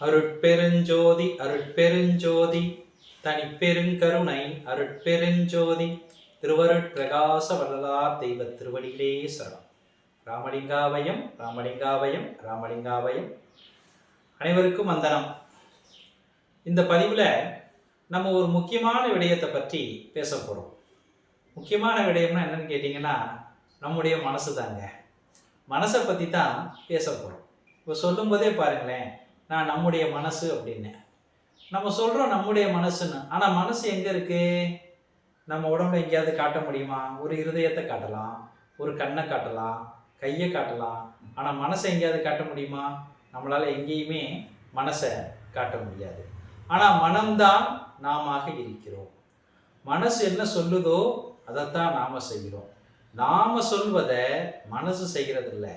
அருட்பெருஞ்சோதி அருட்பெருஞ்சோதி தனிப்பெருங்கருணை அருட்பெருஞ்சோதி திருவருட் பிரகாச வள்ளலார் தெய்வ திருவடிகளே சரணம். ராமலிங்காவயம் ராமலிங்காவயம் ராமலிங்காவயம். அனைவருக்கும் வந்தனம். இந்த பதிவில் நம்ம ஒரு முக்கியமான விடயத்தை பற்றி பேச போகிறோம் முக்கியமான விடயம்னா என்னன்னு கேட்டிங்கன்னா நம்முடைய மனசு தாங்க மனசை பற்றி தான் பேச போகிறோம் இப்போ சொல்லும்போதே பாருங்களேன் நான் நம்முடைய மனசு அப்படின்னு நம்ம சொல்கிறோம் நம்முடைய மனசுன்னு. ஆனால் மனசு எங்கே இருக்குது நம்ம உடம்புல எங்கேயாவது காட்ட முடியுமா? ஒரு இருதயத்தை காட்டலாம் ஒரு கண்ணை காட்டலாம் கையை காட்டலாம். ஆனால் மனசை எங்கேயாவது காட்ட முடியுமா? நம்மளால் எங்கேயுமே மனசை காட்ட முடியாது. ஆனால் மனம்தான் நாமாக இருக்கிறோம். மனசு என்ன சொல்லுதோ அதைத்தான் நாம் செய்கிறோம். நாம் சொல்வதை மனசு செய்கிறதில்ல.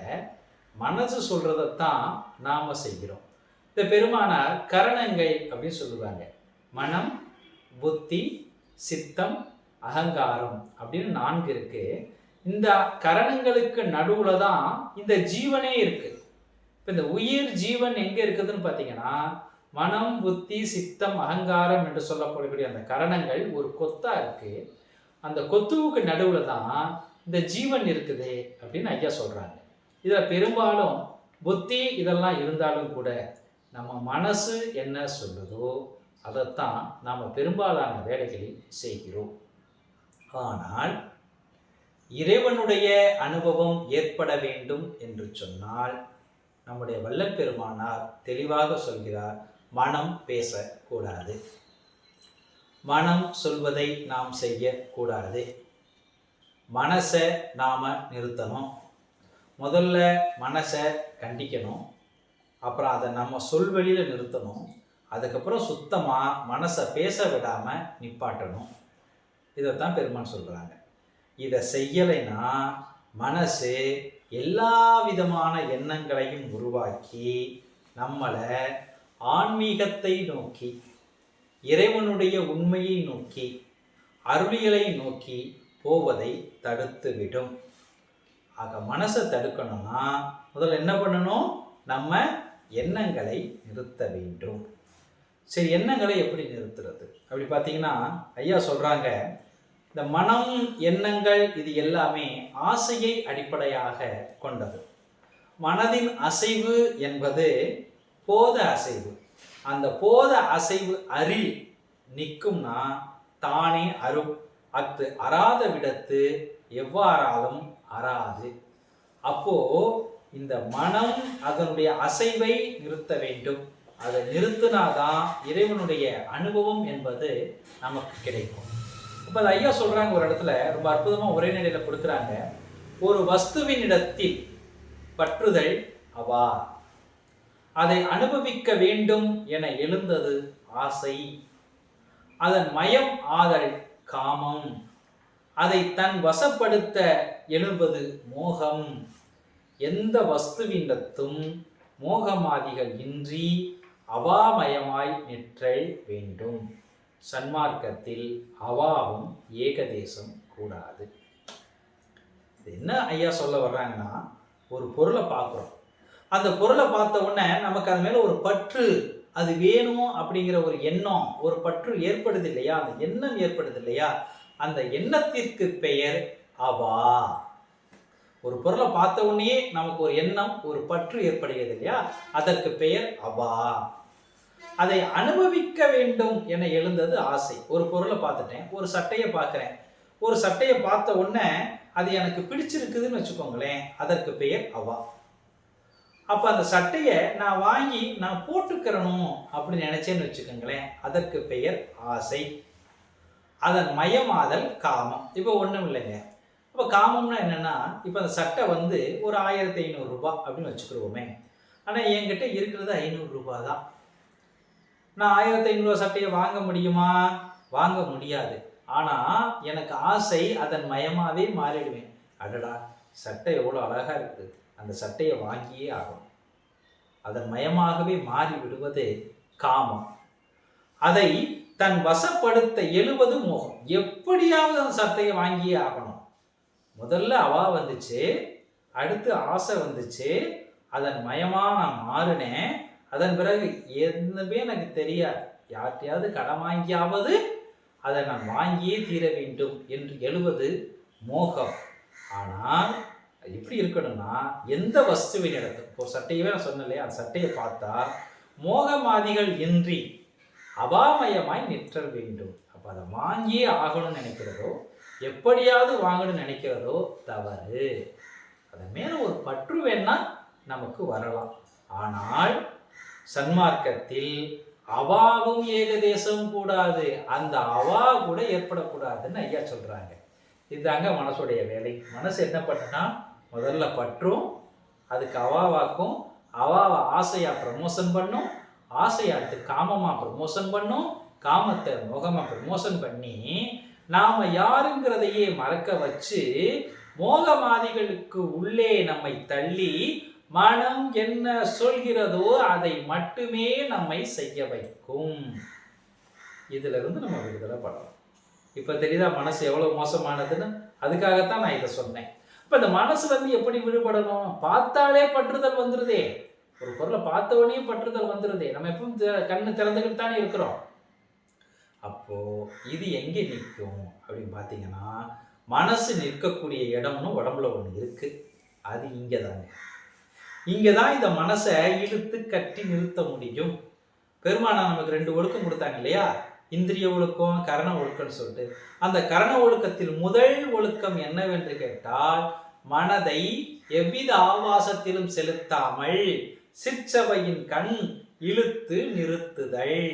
மனசு சொல்கிறதைத்தான் நாம் செய்கிறோம். இந்த பெருமானார் கரணங்கள் அப்படின்னு சொல்லுவாங்க. மனம் புத்தி சித்தம் அகங்காரம் அப்படின்னு நான்கு இருக்கு. இந்த கரணங்களுக்கு நடுவில் தான் இந்த ஜீவனே இருக்கு. இப்போ இந்த உயிர் ஜீவன் எங்கே இருக்குதுன்னு பார்த்தீங்கன்னா மனம் புத்தி சித்தம் அகங்காரம் என்று சொல்லப்படக்கூடிய அந்த கரணங்கள் ஒரு கொத்தா இருக்கு. அந்த கொத்துவுக்கு நடுவில் தான் இந்த ஜீவன் இருக்குது அப்படின்னு ஐயா சொல்கிறாங்க இதில் பெரும்பாலும் புத்தி இதெல்லாம் இருந்தாலும் கூட நம்ம மனசு என்ன சொல்லுதோ அதைத்தான் நாம் பெரும்பாலான வேலைகளில் செய்கிறோம். ஆனால் இறைவனுடைய அனுபவம் ஏற்பட வேண்டும் என்று சொன்னால் நம்முடைய வல்லப்பெருமானார் தெளிவாக சொல்கிறார் மனம் பேசக்கூடாது. மனம் சொல்வதை நாம் செய்யக்கூடாது. மனசை நாம் நிறுத்தணும். முதல்ல மனசை கண்டிக்கணும். அப்புறம் அதை நம்ம சொல்வெளியில் நிறுத்தணும். அதுக்கப்புறம் சுத்தமாக மனசை பேச விடாமல் நிப்பாட்டணும். இதைத்தான் பெருமான் சொல்கிறாங்க இதை செய்யலைன்னா மனசு எல்லா விதமான எண்ணங்களையும் உருவாக்கி நம்மளை ஆன்மீகத்தை நோக்கி இறைவனுடைய உண்மையை நோக்கி அருளியலை நோக்கி போவதை தடுத்துவிடும் ஆக மனசை தடுக்கணும்னா முதல்ல என்ன பண்ணணும்? நம்ம எண்ணங்களை நிறுத்த வேண்டும். சரி எண்ணங்களை எப்படி நிறுத்துறது? அப்படி பார்த்தீங்கன்னா ஐயா சொல்கிறாங்க இந்த மனம் எண்ணங்கள் இது எல்லாமே ஆசையை அடிப்படையாக கொண்டது. மனதின் அசைவு என்பது போத அசைவு. அந்த போத அசைவு அறி நிற்கும்னா தானே அரும். அத்து அறாத விடத்து எவ்வாறாலும் அறாது. அப்போ இந்த மனம் அதனுடைய அசைவை நிறுத்த வேண்டும். அதை நிறுத்தினாதான் இறைவனுடைய அனுபவம் என்பது நமக்கு கிடைக்கும். இப்போ அது ஐயா சொல்கிறாங்க ஒரு இடத்துல ரொம்ப அற்புதமாக ஒரே கொடுக்குறாங்க. ஒரு வஸ்துவினிடத்தில் பற்றுதல் அவா. அதை அனுபவிக்க வேண்டும் என எழுந்தது ஆசை. அதன் மயம் ஆதல் காமம். அதை தன் வசப்படுத்த எழுவது மோகம். எந்த வஸ்துவினிடத்தும் மோகமாதிகள் இன்றி அவாமயமாய் நிற்றல் வேண்டும். சன்மார்க்கத்தில் அவாவும் ஏகதேசம் கூடாது. இது என்ன ஐயா சொல்ல வர்றாங்கன்னா ஒரு பொருளை பார்க்குறோம். அந்த பொருளை பார்த்த உடனே நமக்கு அது மேலே ஒரு பற்று அது வேணும் அப்படிங்கிற ஒரு எண்ணம் ஒரு பற்று ஏற்படுது இல்லையா? அந்த எண்ணம் ஏற்படுது இல்லையா? அந்த எண்ணத்திற்கு பெயர் அவா. ஒரு பொருளை பார்த்த உடனே நமக்கு ஒரு எண்ணம் ஒரு பற்று ஏற்படுகிறது இல்லையா? அதற்கு பெயர் அவா அதை அனுபவிக்க வேண்டும் என எழுந்தது ஆசை. ஒரு பொருளை பார்த்துட்டேன் ஒரு சட்டையை பார்க்குறேன். ஒரு சட்டையை பார்த்த உடனே அது எனக்கு பிடிச்சிருக்குதுன்னு வச்சுக்கோங்களேன் அதற்கு பெயர் அவா அப்போ அந்த சட்டையை நான் வாங்கி நான் போட்டுக்கிறணும் அப்படின்னு நினைச்சேன்னு வச்சுக்கோங்களேன் அதற்கு பெயர் ஆசை. அதன் மயமாதல் காமம். இப்போ ஒன்றும் இல்லைங்க. இப்போ காமம்னா என்னென்னா இப்போ அந்த சட்டை வந்து ஒரு ஆயிரத்தி ஐநூறுரூபா அப்படின்னு வச்சுக்கிடுவோமே ஆனால் என்கிட்ட இருக்கிறது ஐநூறுரூபா தான். நான் ஆயிரத்தி ஐநூறுரூவா சட்டையை வாங்க முடியுமா? வாங்க முடியாது. ஆனால் எனக்கு ஆசை அதன் மயமாகவே மாறிடுவேன். அடடா சட்டை எவ்வளோ அழகாக இருக்குது. அந்த சட்டையை வாங்கியே ஆகும் அதன் மயமாகவே மாறி விடுவது காமம். அதை தன் வசப்படுத்த எழுவது மோகம். எப்படியாவது அந்த சட்டையை வாங்கியே ஆகணும். முதல்ல அவா வந்துச்சு அடுத்து ஆசை வந்துச்சு அதன் மயமாக நான் மாறினேன் அதன் பிறகு எதுவுமே எனக்கு தெரியாது. யார்கிட்டையாவது கடன் வாங்கியாவது அதை நான் வாங்கியே தீர வேண்டும் என்று எழுவது மோகம். ஆனால் எப்படி இருக்கணும்னா எந்த வஸ்துவின் இடத்து இப்போ சட்டையவே நான் சொன்னேன் இல்லையா அந்த சட்டையை பார்த்தா மோகமாதிகள் இன்றி அபாமயமாய் நிற்றல் வேண்டும். அப்போ அதை வாங்கியே ஆகணும்னு நினைக்கிறதோ எப்படியாவது வாங்கணும்னு நினைக்கிறதோ தவறு. அது மேலே ஒரு பற்று வேணா நமக்கு வரலாம். ஆனால் சன்மார்க்கத்தில் அவாவும் ஏகதேசம் கூடாது. அந்த அவா கூட ஏற்படக்கூடாதுன்னு ஐயா சொல்கிறாங்க இதுதாங்க மனசுடைய வேலை. மனசு என்ன பண்ணுனா முதல்ல பற்றும் அதுக்கு அவாவாக்கும் அவாவை ஆசையாக ப்ரமோஷன் பண்ணும் ஆசையை அடுத்து காமமாக ப்ரமோஷன் பண்ணும் காமத்தை முகமாக ப்ரமோஷன் பண்ணி நாம யாருங்கிறதையே மறக்க வச்சு மோகமாதிகளுக்கு உள்ளே நம்மை தள்ளி மனம் என்ன சொல்கிறதோ அதை மட்டுமே நம்மை செய்ய வைக்கும். இதுல இருந்து நம்ம விடுதலை பண்ணலாம் இப்ப தெரியுதா மனசு எவ்வளவு மோசமானதுன்னு? அதுக்காகத்தான் நான் இதை சொன்னேன். இப்ப இந்த மனசுல இருந்து எப்படி விடுபடணும்? பார்த்தாலே பற்றுதல் வந்துருதே. ஒரு பொருளை பார்த்தவனையும் பற்றுதல் வந்துருதே. நம்ம எப்பவும் கண்ணு திறந்துக்கிட்டு தானே இருக்கிறோம். அப்போது இது எங்கே நிற்கும் அப்படின்னு பார்த்தீங்கன்னா மனசு நிற்கக்கூடிய இடம்னு உடம்புல ஒன்று இருக்குது அது இங்கே தாங்க இங்கே தான் இந்த மனசை இழுத்து கட்டி நிறுத்த முடியும். பெருமானா நமக்கு ரெண்டு ஒழுக்கம் கொடுத்தாங்க இல்லையா? இந்திரிய ஒழுக்கம் கரண ஒழுக்கம்னு சொல்லிட்டு. அந்த கரண ஒழுக்கத்தில் முதல் ஒழுக்கம் என்னவென்று கேட்டால் மனதை எவ்வித ஆபாசத்திலும் செலுத்தாமல் சிற்சபையின் கண் இழுத்து நிறுத்துதல்.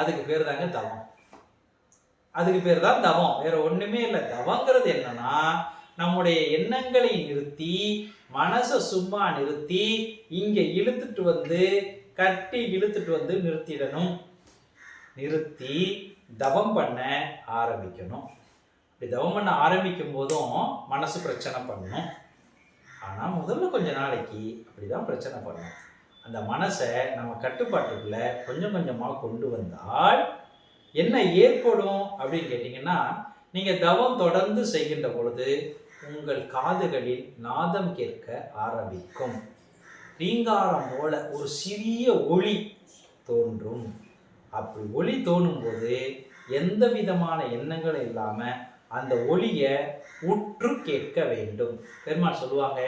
அதுக்கு பேர் தாங்க தவம். அதுக்கு பேர் தான் தவம். வேற ஒண்ணுமே இல்லை. தவங்கிறது என்னன்னா நம்முடைய எண்ணங்களை நிறுத்தி மனசை சும்மா நிறுத்தி இங்க இழுத்துட்டு வந்து கட்டி இழுத்துட்டு வந்து நிறுத்திடணும். நிறுத்தி தவம் பண்ண ஆரம்பிக்கணும். இப்படி தவம் பண்ண ஆரம்பிக்கும் போதும் மனசு பிரச்சனை பண்ணணும் ஆனால் முதல்ல கொஞ்ச நாளைக்கு அப்படிதான் பிரச்சனை பண்ணணும் அந்த மனசை நம்ம கட்டுப்பாட்டுக்குள்ள கொஞ்சம் கொஞ்சமாக கொண்டு வந்தால் என்ன ஏற்படும் அப்படின்னு கேட்டிங்கன்னா நீங்கள் தவம் தொடர்ந்து செய்கின்ற பொழுது உங்கள் காதுகளில் நாதம் கேட்க ஆரம்பிக்கும். ரீங்காரம் போல ஒரு சிறிய ஒளி தோன்றும். அப்படி ஒளி தோணும்போது எந்த விதமான எண்ணங்களும் இல்லாமல் அந்த ஒளியை உற்று கேட்க வேண்டும். பெருமாள் சொல்லுவாங்க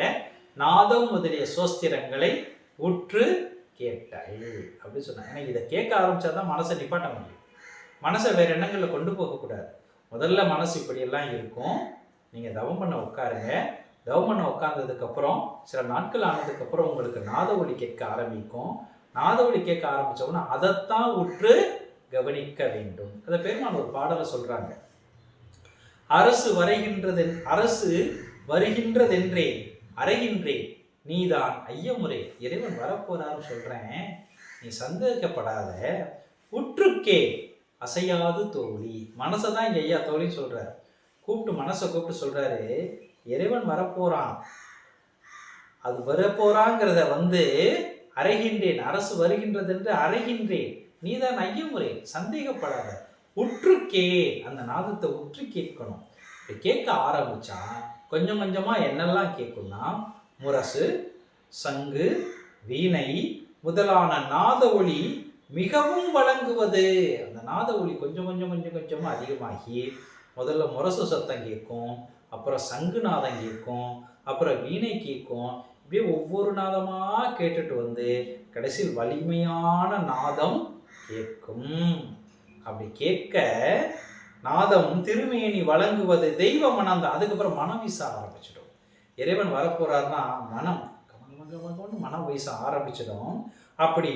நாதம் முதலிய சோஸ்திரங்களை உற்று கேட்டல் அப்படின்னு சொன்னாங்க இதை கேட்க ஆரம்பிச்சா தான் மனசை நிப்பாட்ட முடியும். மனசை வேற எண்ணங்களில் கொண்டு போகக்கூடாது. முதல்ல மனசு இப்படியெல்லாம் இருக்கும். நீங்கள் தவம் பண்ண உட்காருங்க. தவம் பண்ண உட்கார்ந்ததுக்கப்புறம் சில நாட்கள் ஆனதுக்கப்புறம் உங்களுக்கு நாத ஒலி கேட்க ஆரம்பிக்கும். நாத ஒளி கேட்க ஆரம்பித்தவுடனே அதைத்தான் உற்று கவனிக்க வேண்டும். அதை பெருமான் ஒரு பாடலை சொல்கிறாங்க அரசு வரைகின்றது அரசு வருகின்றதென்றே அறைகின்றேன். நீதான் ஐயமுறை இறைவன் வரப்போறான்னு சொல்றேன். நீ சந்தேகப்படாத உற்றுக்கே அசையாது தோழி. மனசை தான் இங்கே ஐயா தோழின்னு சொல்றாரு. கூப்பிட்டு மனசை கூப்பிட்டு சொல்றாரு இறைவன் வரப்போறான். அது வரப்போறாங்கிறத வந்து அறைகின்றேன் அரசு வருகின்றது என்று அறைகின்றேன். நீதான் ஐயமுறை சந்தேகப்படாத. உற்றுக்கே அந்த நாதத்தை உற்று கேட்கணும். இப்படி கேட்க ஆரம்பித்தான் கொஞ்சம் கொஞ்சமா என்னெல்லாம் கேட்கும்னா முரசு சங்கு வீணை முதலான நாத ஒளி மிகவும் வழங்குவது. அந்த நாத ஒளி கொஞ்சம் கொஞ்சம் கொஞ்சம் கொஞ்சமாக அதிகமாகி முதல்ல முரசு சத்தம் கேட்கும் அப்புறம் சங்கு நாதம் கேட்கும் அப்புறம் வீணை கேட்கும். இப்படியே ஒவ்வொரு நாதமாக கேட்டுட்டு வந்து கடைசியில் வலிமையான நாதம் கேட்கும். அப்படி கேட்க நாதம் திருமேனி வழங்குவது தெய்வ மனம் தான். அதுக்கப்புறம் மனம் வீச ஆரம்பிச்சிடும். இறைவன் வரப்போறாருன்னா மனம். கம மனம் வீச ஆரம்பிச்சிடும். அப்படி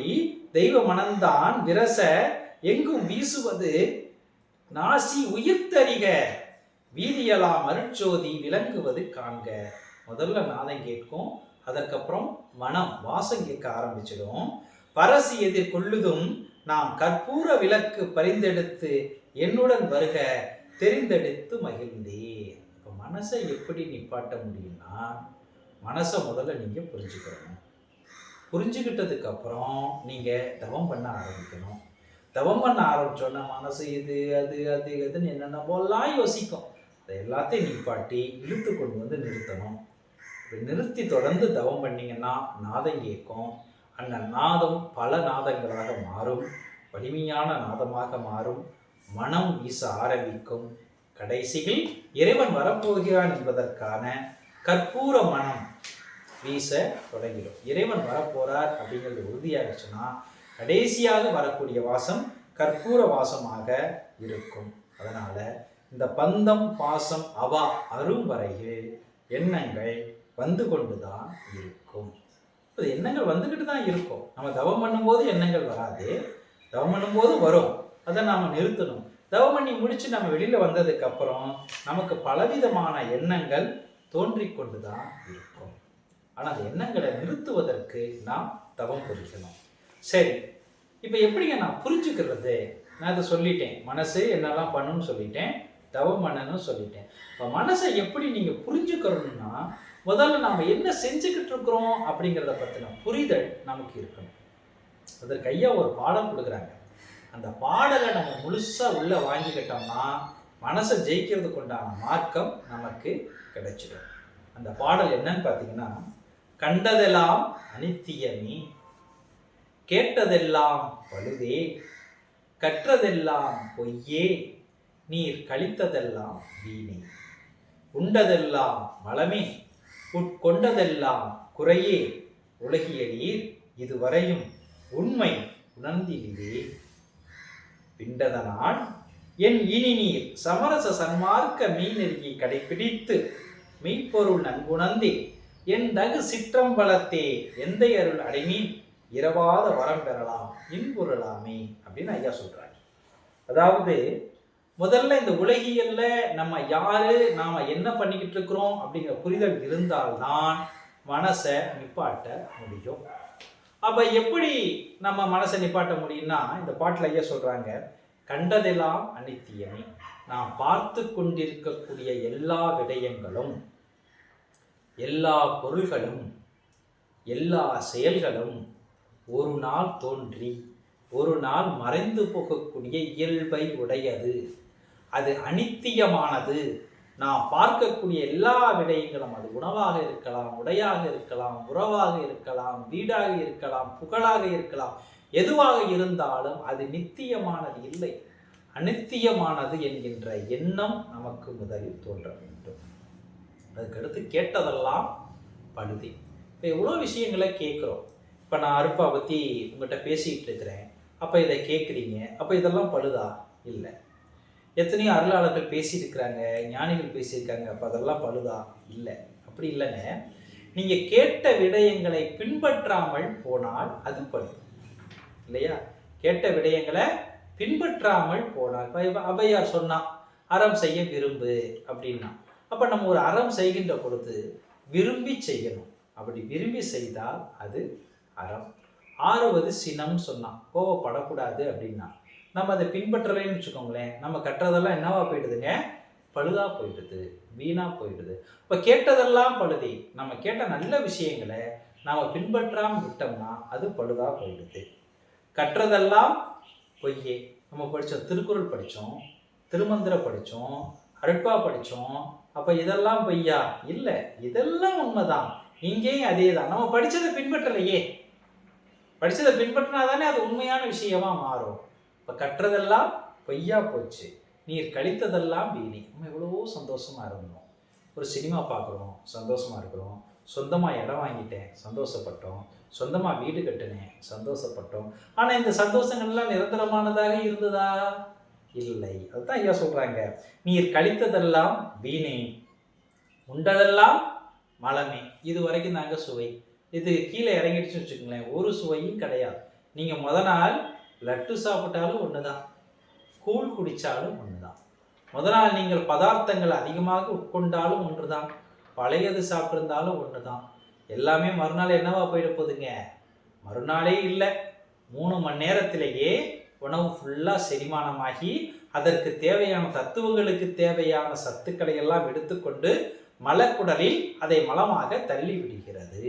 தெய்வ மனம்தான் விரச எங்கும் வீசுவது நாசி உயிர்த்தறிக. வீதியலாம் அருட்சோதி விளங்குவது காண்க. முதல்ல நாதம் கேட்கும் அதற்கப்புறம் மனம் வாசம் கேட்க ஆரம்பிச்சிடும். பரசி எதிர் கொள்ளுதும் நாம் கற்பூர விளக்கு பரிந்தெடுத்து என்னுடன் வருக தெரிந்தெடுத்து மகிழ்ந்தேன். இப்போ மனசை எப்படி நிப்பாட்ட முடியும்னா மனசை முதல்ல நீங்கள் புரிஞ்சுக்கணும். புரிஞ்சுக்கிட்டதுக்கப்புறம் நீங்கள் தவம் பண்ண ஆரம்பிக்கணும். தவம் பண்ண ஆரம்பித்தோன்னா மனசு இது அது அது இதுன்னு என்னென்னமோலாம் யோசிக்கும். அதை எல்லாத்தையும் நிப்பாட்டி இழுத்து கொண்டு வந்து நிறுத்தணும். நிறுத்தி தொடர்ந்து தவம் பண்ணிங்கன்னா நாதம் கேட்கும். அந்த நாதம் பல நாதங்களாக மாறும். வலிமையான நாதமாக மாறும். மனம் வீச ஆரம்பிக்கும். கடைசியில் இறைவன் வரப்போகிறான் என்பதற்கான கற்பூர மனம் வீச தொடங்கிடும். இறைவன் வரப்போறார் அப்படிங்கிறது உறுதியாகிடுச்சுன்னா கடைசியாக வரக்கூடிய வாசம் கற்பூர வாசமாக இருக்கும். அதனால இந்த பந்தம் பாசம் அவா அரும் வரையில் எண்ணங்கள் வந்து கொண்டு தான் இருக்கும். இப்போ எண்ணங்கள் வந்துக்கிட்டு தான் இருக்கும். நம்ம தவம் பண்ணும்போது எண்ணங்கள் வராது. தவம் பண்ணும்போது வரும். அதை நாம் நிறுத்தணும். தவம் பண்ணி முடிச்சு நம்ம வெளியில வந்ததுக்கு அப்புறம் நமக்கு பலவிதமான எண்ணங்கள் தோன்றி கொண்டு தான் இருக்கும். ஆனால் அந்த எண்ணங்களை நிறுத்துவதற்கு நாம் தவம் புரிக்கணும் சரி இப்போ எப்படிங்க நான் புரிஞ்சுக்கிறது? நான் இதை சொல்லிட்டேன். மனசு என்னெல்லாம் பண்ணுன்னு சொல்லிட்டேன். தவம் பண்ணணும்னு சொல்லிட்டேன். இப்போ மனசை எப்படி நீங்கள் புரிஞ்சுக்கிறோம்னா முதல்ல நாம் என்ன செஞ்சுக்கிட்டு இருக்கிறோம் அப்படிங்கிறத பற்றின புரிதல் நமக்கு இருக்கணும். அதற்கு ஐயா ஒரு பாடம் கொடுக்குறாங்க. அந்த பாடலை நம்ம முழுசாக உள்ளே வாங்கிக்கிட்டோம்னா மனசை ஜெயிக்கிறதுக்கு உண்டான மார்க்கம் நமக்கு கிடைச்சிடும். அந்த பாடல் என்னன்னு பார்த்தீங்கன்னா கண்டதெல்லாம் அனித்தியமே கேட்டதெல்லாம் பழுதே கற்றதெல்லாம் பொய்யே நீர் கழித்ததெல்லாம் வீணே உண்டதெல்லாம் மலமே உட்கொண்டதெல்லாம் குறையே உலகியலீர் இதுவரையும் உண்மை உணர்ந்திலே பிண்டதனால் என் இனி நீர் சமரச சன்மார்க்க மீனெருகி கடைபிடித்து மெய்ப்பொருள் நன்குணர்ந்தே என் தகு சிற்றம்பலத்தே எந்தை அருள் அடைமீன் இரவாத வரம் பெறலாம் இன்புறலாமே அப்படின்னு ஐயா சொல்றாங்க அதாவது முதல்ல இந்த உலகியல்ல நம்ம யாரு நாம என்ன பண்ணிக்கிட்டு இருக்கிறோம் அப்படிங்கிற புரிதல் இருந்தால்தான் மனசை நிப்பாட்ட முடியும். அப்போ எப்படி நம்ம மனசை நிப்பாட்ட முடியும்னா இந்த பாட்டில் ஐயா சொல்கிறாங்க கண்டதெல்லாம் அனித்தியமே. நாம் பார்த்து கொண்டிருக்கக்கூடிய எல்லா விடயங்களும் எல்லா பொருள்களும் எல்லா செயல்களும் ஒரு நாள் தோன்றி ஒரு நாள் மறைந்து போகக்கூடிய இயல்பை உடையது. அது அனித்தியமானது. நாம் பார்க்கக்கூடிய எல்லா விடயங்களும் அது உணவாக இருக்கலாம் உடையாக இருக்கலாம் உறவாக இருக்கலாம் வீடாக இருக்கலாம் புகழாக இருக்கலாம். எதுவாக இருந்தாலும் அது நித்தியமானது இல்லை. அநித்தியமானது என்கின்ற எண்ணம் நமக்கு முதலில் தோன்ற வேண்டும். அதுக்கடுத்து கேட்டதெல்லாம் பழுதி. இப்போ எவ்வளோ விஷயங்களை கேட்குறோம். இப்போ நான் அருப்பா பற்றி உங்கள்கிட்ட பேசிக்கிட்டு இருக்கிறேன். அப்போ இதை கேட்குறீங்க. அப்போ இதெல்லாம் பழுதா? இல்லை. எத்தனையோ அருளாளர்கள் பேசியிருக்கிறாங்க ஞானிகள் பேசியிருக்காங்க அப்போ அதெல்லாம் பழுதா? இல்லை. அப்படி இல்லைங்க நீங்கள் கேட்ட விடயங்களை பின்பற்றாமல் போனால் அது பழு இல்லையா? கேட்ட விடயங்களை பின்பற்றாமல் போனால் இப்போ இப்ப சொன்னான் அறம் செய்ய விரும்பு அப்படின்னா அப்போ நம்ம ஒரு அறம் செய்கின்ற பொழுது விரும்பி செய்யணும். அப்படி விரும்பி செய்தால் அது அறம். ஆறுவது சினம் சொன்னான் கோவப்படக்கூடாது அப்படின்னா நம்ம அதை பின்பற்றலைன்னு வச்சுக்கோங்களேன். நம்ம கட்டுறதெல்லாம் என்னவா போயிடுதுங்க? பழுதா போயிடுது வீணா போயிடுது. இப்போ கேட்டதெல்லாம் பழுதி நம்ம கேட்ட நல்ல விஷயங்களை நாம் பின்பற்றாமல் விட்டோம்னா அது பழுதா போயிடுது. கற்றதெல்லாம் பொய்யே. நம்ம படித்தோம் திருக்குறள் படித்தோம் திருமந்திர படித்தோம் அருட்பா படித்தோம் அப்போ இதெல்லாம் பொய்யா? இல்லை இதெல்லாம் உண்மைதான். இங்கேயும் அதே தான் நம்ம படித்ததை பின்பற்றலையே. படித்ததை பின்பற்றினா தானே அது உண்மையான விஷயமா மாறும். இப்போ கற்றதெல்லாம் பொய்யா போச்சு. நீர் கழித்ததெல்லாம் வீணி. நம்ம எவ்வளவோ சந்தோஷமாக இருந்தோம். ஒரு சினிமா பார்க்குறோம் சந்தோஷமா இருக்கிறோம். சொந்தமாக இடம் வாங்கிட்டேன் சந்தோஷப்பட்டோம். சொந்தமாக வீடு கட்டினேன் சந்தோஷப்பட்டோம். ஆனால் இந்த சந்தோஷங்கள்லாம் நிரந்தரமானதாக இருந்ததா? இல்லை. அதுதான் ஐயா சொல்கிறாங்க நீர் கழித்ததெல்லாம் வீணே. உண்டதெல்லாம் மலமே இது வரைக்கும் தாங்க சுவை. இது கீழே இறங்கிடுச்சுன்னு வச்சுக்கோங்களேன். ஒரு சுவையும் கிடையாது. நீங்கள் முத நாள் லட்டு சாப்பிட்டாலும் ஒன்று தான் கூழ் குடித்தாலும் ஒன்று தான் முத நாள் நீங்கள் பதார்த்தங்கள் அதிகமாக உட்கொண்டாலும் ஒன்று தான் பழையது சாப்பிட்ருந்தாலும் ஒன்று தான் எல்லாமே மறுநாள் என்னவா போயிட போகுதுங்க? மறுநாளே இல்லை. மூணு மணி நேரத்திலேயே உணவு ஃபுல்லாக செரிமானமாகி அதற்கு தேவையான தத்துவங்களுக்கு தேவையான சத்துக்களை எல்லாம் எடுத்துக்கொண்டு மலக்குடலில் அதை மலமாக தள்ளி விடுகிறது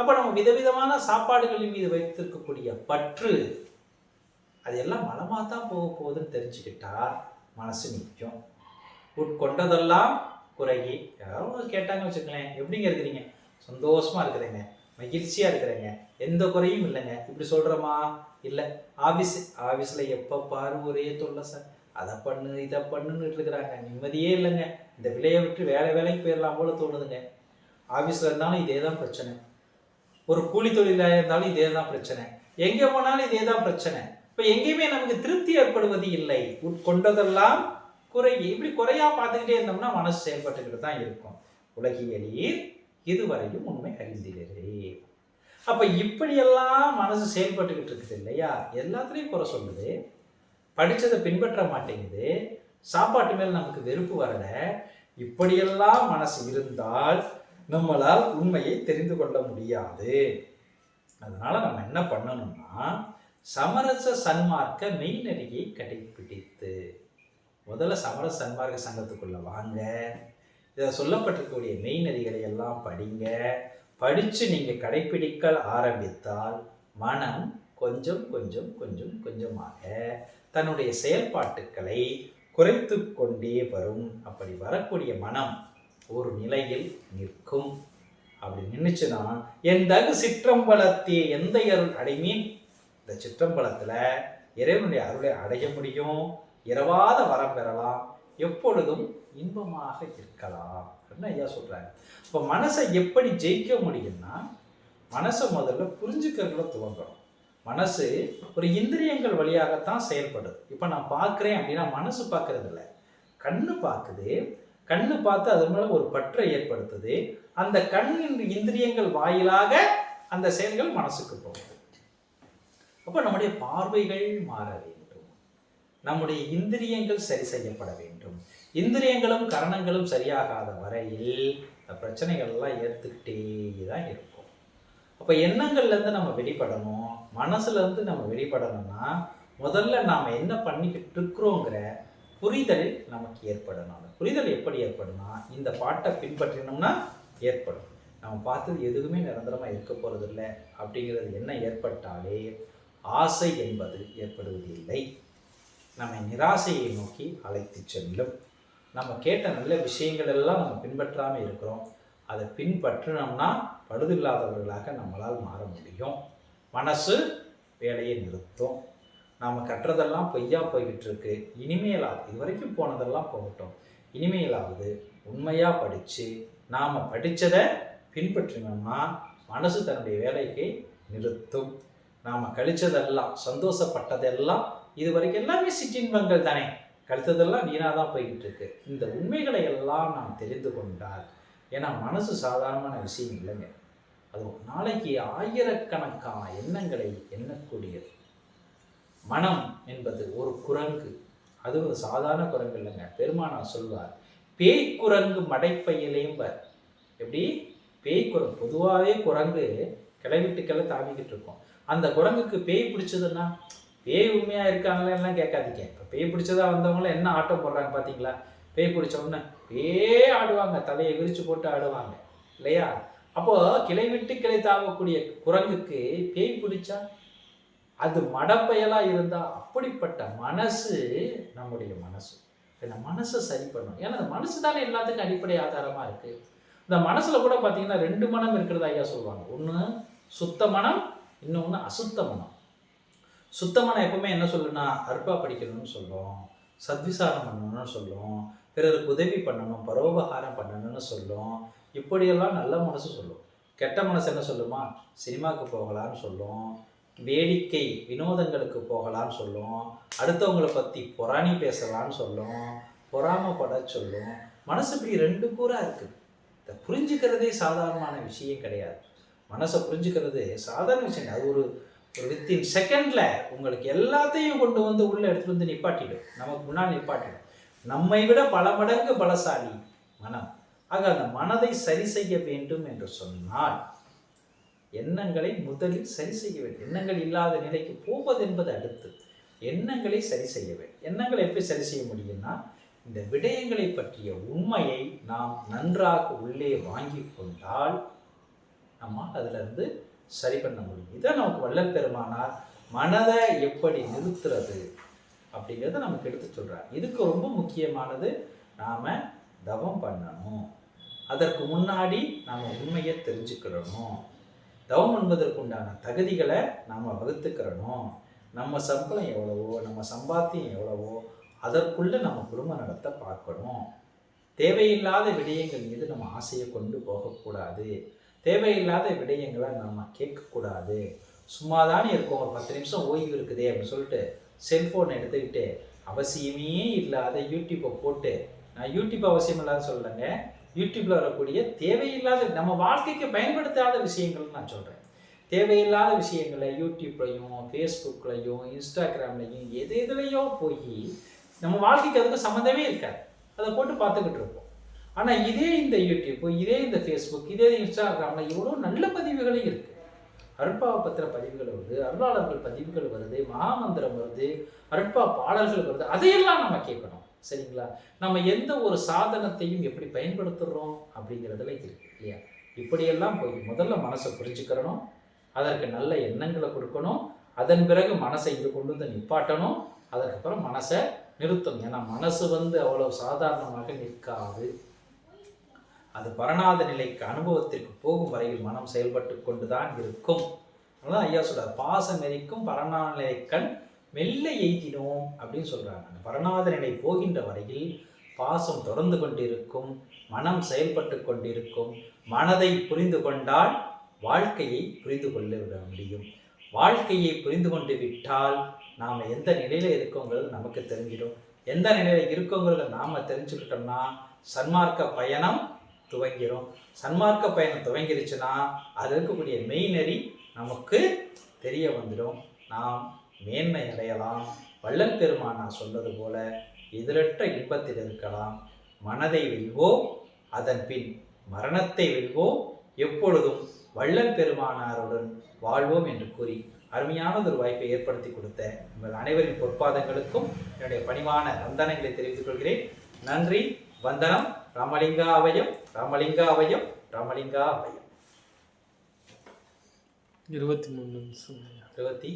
அப்போ நம்ம விதவிதமான சாப்பாடுகளின் மீது வைத்திருக்கக்கூடிய பற்று அதெல்லாம் மலமாக தான் போக போகுதுன்னு தெரிஞ்சுக்கிட்டா மனசு நிற்கும். உட்கொண்டதெல்லாம் குறையி யாராவது கேட்டாங்க வச்சுக்கலேன் எப்படிங்க இருக்கிறீங்க? சந்தோஷமாக இருக்கிறேங்க மகிழ்ச்சியாக இருக்கிறேங்க எந்த குறையும் இல்லைங்க. இப்படி சொல்கிறோமா இல்லை. ஆஃபீஸ் ஆஃபீஸில் எப்போ பாரு ஒரே தொல்லை சார். அதை பண்ணு இதை பண்ணுன்னு இருக்கிறாங்க. நிம்மதியே இல்லைங்க. இந்த விலையை விட்டு வேலை வேலைக்கு போயிடலாம் போல தோணுதுங்க. ஆஃபீஸில் இருந்தாலும் இதே தான் பிரச்சனை. ஒரு கூலி தொழிலாக இருந்தாலும் இதே தான் பிரச்சனை. எங்கே போனாலும் இதே தான் பிரச்சனை. இப்போ எங்கேயுமே நமக்கு திருப்தி ஏற்படுவது இல்லை. உட்கொண்டதெல்லாம் குறை இப்படி குறையா பார்த்துக்கிட்டே இருந்தோம்னா மனசு செயல்பட்டுக்கிட்டு தான் இருக்கும். உலகியலீர் இதுவரையும் உண்மை அறிந்தீரே அப்போ இப்படியெல்லாம் மனசு செயல்பட்டுக்கிட்டு இருக்குது இல்லையா? எல்லாத்துலேயும் குறை சொல்லுது. படித்ததை பின்பற்ற மாட்டேங்குது. சாப்பாட்டு மேல் நமக்கு வெறுப்பு வரல. இப்படியெல்லாம் மனசு இருந்தால் நம்மளால் உண்மையை தெரிந்து கொள்ள முடியாது. அதனால் நம்ம என்ன பண்ணணும்னா சமரச சன்மார்க்க மெய்நெறியை கடைபிடித்து முதல்ல சமரச சன்மார்க்க சங்கத்துக்குள்ளே வாங்க. இதை சொல்லப்பட்டிருக்கக்கூடிய மெய்நெறிகளை எல்லாம் படிங்க. படித்து நீங்கள் கடைப்பிடிக்க ஆரம்பித்தால் மனம் கொஞ்சம் கொஞ்சம் கொஞ்சம் கொஞ்சமாக தன்னுடைய செயல்பாட்டுக்களை குறைத்து கொண்டே வரும். அப்படி வரக்கூடிய மனம் ஒரு நிலையில் நிற்கும். அப்படி நின்றுச்சுன்னா என் தகு சிற்றம்பலத்தே எந்த அருள் அடைமீன்? இந்த சிற்றம்பலத்தில் இறைவனுடைய அருளை அடைய முடியும். இரவாத வரம் பெறலாம். எப்பொழுதும் இன்பமாக இருக்கலாம். அப்படின்னு ஐயா சொல்கிறாங்க இப்போ மனசை எப்படி ஜெயிக்க முடியும்னா மனசை முதல்ல புரிஞ்சுக்கிறதுல துவங்கணும். மனசு ஒரு இந்திரியங்கள் வழியாகத்தான் செயல்படுது. இப்போ நான் பார்க்குறேன் அப்படின்னா மனசு பார்க்கறது இல்லை கண்ணு பார்க்குது கண்ணு பார்த்து அது மேலே ஒரு பற்றை ஏற்படுத்துது. அந்த கண்ணின் இந்திரியங்கள் வாயிலாக அந்த செயல்கள் மனசுக்கு போகுது. அப்போ நம்முடைய பார்வைகள் மாற வேண்டும். நம்முடைய இந்திரியங்கள் சரி செய்யப்பட வேண்டும். இந்திரியங்களும் கரணங்களும் சரியாகாத வரையில் இந்த பிரச்சனைகள்லாம் ஏற்றுக்கிட்டே தான் இருக்கும். அப்போ எண்ணங்கள்லேருந்து நம்ம வெளிப்படணும். மனசுலேருந்து நம்ம வெளிப்படணும்னா முதல்ல நாம் என்ன பண்ணிக்கிட்டு இருக்கிறோங்கிற புரிதல் நமக்கு ஏற்படணும். புரிதல் எப்படி ஏற்படும்னா இந்த பாட்டை பின்பற்றினோம்னா ஏற்படும். நம்ம பார்த்தது எதுவுமே நிரந்தரமாக இருக்க போகிறதில்ல அப்படிங்கிறது என்ன ஏற்பட்டாலே ஆசை என்பது ஏற்படுவது இல்லை நம்மை நிராசையை நோக்கி அழைத்து செல்லும். நம்ம கேட்ட நல்ல விஷயங்கள் எல்லாம் நம்ம பின்பற்றாமல் இருக்கிறோம். அதை பின்பற்றினோம்னா பழுதில்லாதவர்களாக நம்மளால் மாற முடியும். மனசு வேலையை நிறுத்தும். நாம் கற்றதெல்லாம் பொய்யா போய்கிட்டு இருக்கு. இனிமேலாவது இது வரைக்கும் போனதெல்லாம் போகட்டும். இனிமேலாவது உண்மையாக படித்து நாம் படித்ததை பின்பற்றினோம்னா மனசு தன்னுடைய வேலைக்கு நிறுத்தும். நாம் கழித்ததெல்லாம் சந்தோஷப்பட்டதெல்லாம் இது வரைக்கும் எல்லாமே சிற்றின்பங்கள் தானே. கழித்ததெல்லாம் வீணாக தான் போய்கிட்டு இருக்கு இந்த உண்மைகளை எல்லாம் நாம் தெரிந்து கொண்டால் ஏன்னா மனசு சாதாரணமான விஷயம் இல்லைங்க. அது நாளைக்கு ஆயிரக்கணக்கான எண்ணங்களை எண்ணக்கூடியது. மனம் என்பது ஒரு குரங்கு. அது ஒரு சாதாரண குரங்கு இல்லைங்க. பெருமானா சொல்வார் பேய் குரங்கு மடைப்பையிலேம்பர் எப்படி? பேய் குரங்கு பொதுவாகவே குரங்கு கிளை விட்டு கிளை தாவிக்கிட்டு இருக்கும். அந்த குரங்குக்கு பேய் பிடிச்சதுன்னா பேய் உண்மையாக இருக்காங்களா? எல்லாம் கேட்காதீங்க. இப்போ பேய் பிடிச்சதா வந்தவங்களாம் என்ன ஆட்டம் போடுறாங்க பார்த்தீங்களா? பேய் பிடிச்ச உடனே பேயே ஆடுவாங்க தலையை விரிச்சு போட்டு ஆடுவாங்க. இல்லையா? அப்போது கிளை விட்டு கிளை தாவக்கூடிய குரங்குக்கு பேய் பிடிச்சா அது மடப்பயலாக இருந்தால் அப்படிப்பட்ட மனசு நம்முடைய மனசு. இந்த மனசை சரி பண்ணணும். ஏன்னா அந்த மனசு தானே எல்லாத்துக்கும் அடிப்படை ஆதாரமாக இருக்குது இந்த மனசில் கூட பார்த்தீங்கன்னா ரெண்டு மனம் இருக்கிறதா ஐயா சொல்லுவாங்க. ஒன்று சுத்த மனம் இன்னொன்று அசுத்த மனம். சுத்த மனம் எப்பவுமே என்ன சொல்லுன்னா அற்பா படிக்கணும்னு சொல்லும் சத்விசாரம் பண்ணணும்னு சொல்லும் பிறருக்கு உதவி பண்ணணும் பரோபகாரம் பண்ணணும்னு சொல்லும் இப்படியெல்லாம் நல்ல மனசு சொல்லும். கெட்ட மனசு என்ன சொல்லுமா? சினிமாவுக்கு போகலான்னு சொல்லும். வேடிக்கை வினோதங்களுக்கு போகலான்னு சொல்லும். அடுத்தவங்களை பற்றி பொறாணி பேசலான்னு சொல்லும். பொறாமப்பட சொல்லும். மனசு இப்படி ரெண்டு கூறாக இருக்குது இதை புரிஞ்சுக்கிறதே சாதாரணமான விஷயம் கிடையாது. மனசை புரிஞ்சுக்கிறது சாதாரண விஷயம் அது ஒரு ஒரு வித்தின் செகண்டில் உங்களுக்கு எல்லாத்தையும் கொண்டு வந்து உள்ளே எடுத்துகிட்டு வந்து நிப்பாட்டிடும் நமக்கு முன்னால் நிப்பாட்டிடும் நம்மை விட பல மடங்கு பலசாலி மனம். ஆக அந்த மனதை சரி செய்ய வேண்டும் என்று சொன்னால் எண்ணங்களை முதலில் சரி செய்ய வேண்டும். எண்ணங்கள் இல்லாத நிலைக்கு போவது என்பது அடுத்து. எண்ணங்களை சரி செய்ய வேண்டும். எண்ணங்களை எப்படி சரி செய்ய முடியும்னா இந்த விடயங்களை பற்றிய உண்மையை நாம் நன்றாக உள்ளே வாங்கி கொண்டால் நம்மால் அதிலிருந்து சரி பண்ண முடியும். இதை நமக்கு வள்ளல் பெருமானார் மனதை எப்படி நிறுத்துறது அப்படிங்கிறத நமக்கு எடுத்து சொல்கிறார் இதுக்கு ரொம்ப முக்கியமானது நாம் தவம் பண்ணணும். அதற்கு முன்னாடி நாம் உண்மையை தெரிஞ்சுக்கிடணும் தவம் என்பதற்குண்டான தகுதிகளை நாம் வகுத்துக்கிறணும். நம்ம சம்பளம் எவ்வளவோ நம்ம சம்பாத்தியம் எவ்வளவோ அதற்குள்ளே நம்ம குடும்பம் நடத்த பார்க்கணும். தேவையில்லாத விடயங்கள் மீது நம்ம ஆசையை கொண்டு போகக்கூடாது. தேவையில்லாத விடயங்களை நம்ம கேட்கக்கூடாது. சும்மா தானே இருக்கோம் ஒரு பத்து நிமிஷம் ஓய்வு இருக்குதே அப்படின்னு சொல்லிட்டு செல்ஃபோன் எடுத்துக்கிட்டு அவசியமே இல்லாத யூடியூப்பை போட்டு நான் யூடியூப் அவசியம் இல்லாத சொல்லலைங்க. யூடியூப்ல வரக்கூடிய தேவையில்லாத நம்ம வாழ்க்கைக்கு பயன்படுத்தாத விஷயங்கள் நான் சொல்கிறேன் தேவையில்லாத விஷயங்களை யூடியூப்லையும் ஃபேஸ்புக்லையும் இன்ஸ்டாகிராம்லையும் எது எதுலையோ போய் நம்ம வாழ்க்கைக்கு அதுக்கு சம்மந்தமே இருக்காது. அதை போட்டு பார்த்துக்கிட்டு இருப்போம். ஆனால் இதே இந்த யூடியூப் இதே இந்த ஃபேஸ்புக் இதே இன்ஸ்டாகிராமில் இவ்வளோ நல்ல பதிவுகளும் இருக்குது அருட்பாவ பத்திர பதிவுகள் வருது அருளாளர்கள் பதிவுகள் வருது மகாமந்திரம் வருது அருட்பா பாடல்கள் வருது அதையெல்லாம் நம்ம கேட்கணும். சரிங்களா? நம்ம எந்த ஒரு சாதனத்தையும் எப்படி பயன்படுத்துகிறோம் அப்படிங்கிறதுல இருக்கு இல்லையா? இப்படியெல்லாம் போய் முதல்ல மனசை புரிஞ்சுக்கிறணும் அதற்கு நல்ல எண்ணங்களை கொடுக்கணும் அதன் பிறகு மனசை இங்கே கொண்டு வந்து நிப்பாட்டணும் அதற்கப்புறம் மனசை நிறுத்தணும். ஏன்னா மனசு வந்து அவ்வளவு சாதாரணமாக நிற்காது. அது பரணாத நிலைக்கு அனுபவத்திற்கு போகும் வரையில் மனம் செயல்பட்டு கொண்டு தான் இருக்கும். அதான் ஐயா சொல்றார் பாசம் எரிக்கும் பரணாத நிலைக்கண் மெல்ல எய்தினோம் அப்படின்னு சொல்கிறாங்க அந்த பரணாத போகின்ற வரையில் பாசம் தொடர்ந்து கொண்டிருக்கும் மனம் செயல்பட்டு கொண்டிருக்கும் மனதை புரிந்து கொண்டால் வாழ்க்கையை புரிந்து கொள்ள விட முடியும். வாழ்க்கையை புரிந்து கொண்டு விட்டால் நாம் எந்த நிலையில் இருக்கோங்கிறது நமக்கு தெரிஞ்சிடும். எந்த நிலையில் இருக்கோங்கிறத நாம் தெரிஞ்சுக்கிட்டோம்னா சன்மார்க்க பயணம் துவங்கிடும் சன்மார்க்க பயணம் துவங்கிருச்சுன்னா அது இருக்கக்கூடிய மெய்நெறி நமக்கு தெரிய வந்துடும். நாம் மேன்மை அடையலாம். வள்ளல் பெருமானா சொன்னது போல எதிரற்ற இன்பத்தில் இருக்கலாம். மனதை வெல்வோம் அதன் பின் மரணத்தை வெல்வோம் எப்பொழுதும் வள்ளல் பெருமானாருடன் வாழ்வோம் என்று கூறி அருமையானதொரு வாய்ப்பை ஏற்படுத்தி கொடுத்த உங்கள் அனைவரின் பொற்பாதங்களுக்கும் என்னுடைய பணிவான வந்தனங்களை தெரிவித்துக் கொள்கிறேன். நன்றி வந்தனம் ராமலிங்கா அபயம் ராமலிங்கா அபயம் ராமலிங்கா அபயம் இருபத்தி மூணு நிமிஷம். இருபத்தி